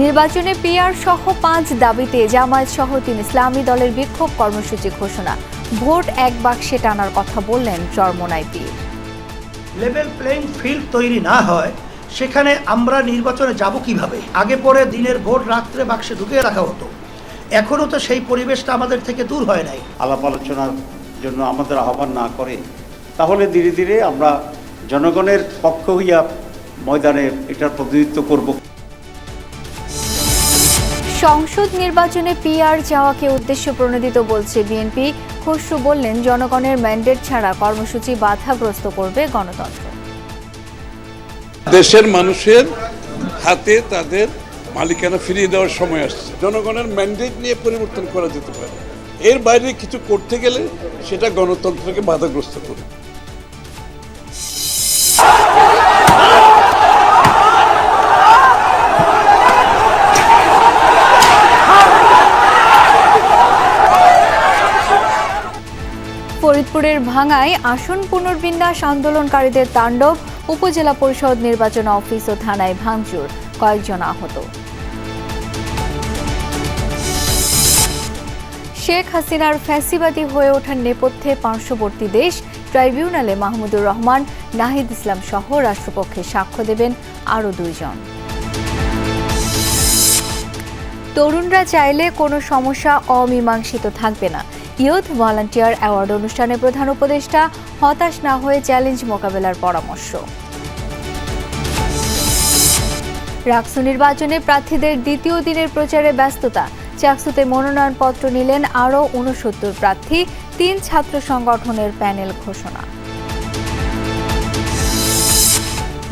নির্বাচনে পিআর সহ পাঁচ দাবিতে জামায়াত সহ তিন ইসলামী দলের বিক্ষোভ কর্মসূচি ঘোষণা। ভোট এক বাক্সে টানার কথা বললেন চরমোনাই পীর। লেভেল প্লেইং ফিল্ড তৈরি না হয় সেখানে আমরা নির্বাচনে যাব কীভাবে? আগে পরে দিনের ভোট রাত্রে বাক্সে ঢুকিয়ে রাখা হতো। এখনও তো সেই পরিবেশটা আমাদের থেকে দূর হয় নাই। আলাপ আলোচনার জন্য আমাদের আহ্বান না করে তাহলে ধীরে ধীরে আমরা জনগণের পক্ষ হইয়া ময়দানে এটার প্রতিনিধিত্ব করব সংসদ নির্বাচনে পিআর চাওয়াকে উদ্দেশ্য প্রণোদিত বলছে বিএনপি। খসরু বললেন, জনগণের ম্যান্ডেট ছাড়া কর্মসূচি বাধাগ্রস্ত করবে গণতন্ত্র। দেশের মানুষের হাতে তাদের মালিকানা ফিরিয়ে দেওয়ার সময় আসছে। জনগণের ম্যান্ডেট নিয়ে পরিবর্তন করা যেতে পারে। এর বাইরে কিছু করতে গেলে সেটা গণতন্ত্রকে বাধাগ্রস্ত করবে। ফরিদপুরের ভাঙায় আসন পুনর্বিন্যাস আন্দোলনকারীদের তাণ্ডব, উপজেলা পরিষদ নির্বাচন অফিস ও থানায় ভাঙচুর, কয়েকজন আহত। শেখ হাসিনার ফ্যাসিবাদী হয়ে ওঠার নেপথ্যে পার্শ্ববর্তী দেশ, ট্রাইব্যুনালে মাহমুদুর রহমান, নাহিদ ইসলাম সহ রাষ্ট্রপক্ষে সাক্ষ্য দেবেন আরও দুইজন। তরুণরা চাইলে কোনো সমস্যা অমীমাংসিত থাকবে না। ইয়ুথ ভলান্টিয়ার অ্যাওয়ার্ড অনুষ্ঠানে প্রধান উপদেষ্টা হতাশ না হয়ে চ্যালেঞ্জ মোকাবেলার পরামর্শ। রাকসু নির্বাচনে প্রার্থীদের দ্বিতীয় দিনের প্রচারে ব্যস্ততা। চাকসুতে মনোনয়নপত্র নিলেন আরও উনসত্তর প্রার্থী, তিন ছাত্র সংগঠনের প্যানেল ঘোষণা।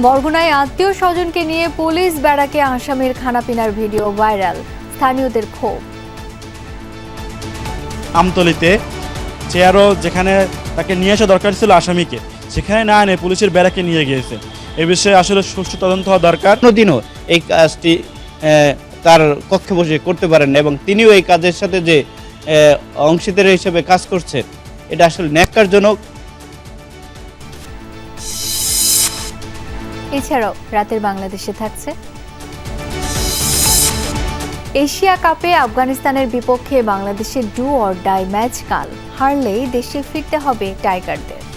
বরগুনায় আত্মীয় স্বজনকে নিয়ে পুলিশ ব্যারাকে আসামির খানাপিনার ভিডিও ভাইরাল। স্থানীয়দের ক্ষোভ। আমতলিতে চেয়ারও যেখানে তাকে নিয়ে আসা দরকার ছিল আসামিকে সেখানে না এনে পুলিশের ব্যারাকে নিয়ে গিয়েছে। এ বিষয়ে আসলে সুষ্ঠু তদন্ত হওয়া দরকার। কোনোদিনও এই কাজটি তার কক্ষে বসে করতে পারেন না এবং তিনিও এই কাজের সাথে যে অংশীদার হিসেবে কাজ করছেন এটা আসলে ন্যাক্কারজনক। এছাড়াও রাতের বাংলাদেশে থাকছে এশিয়া কাপে আফগানিস্তানের বিপক্ষে বাংলাদেশের ডু অর ডাই ম্যাচ কাল। হারলেই দেশে ফিরতে হবে টাইগারদের।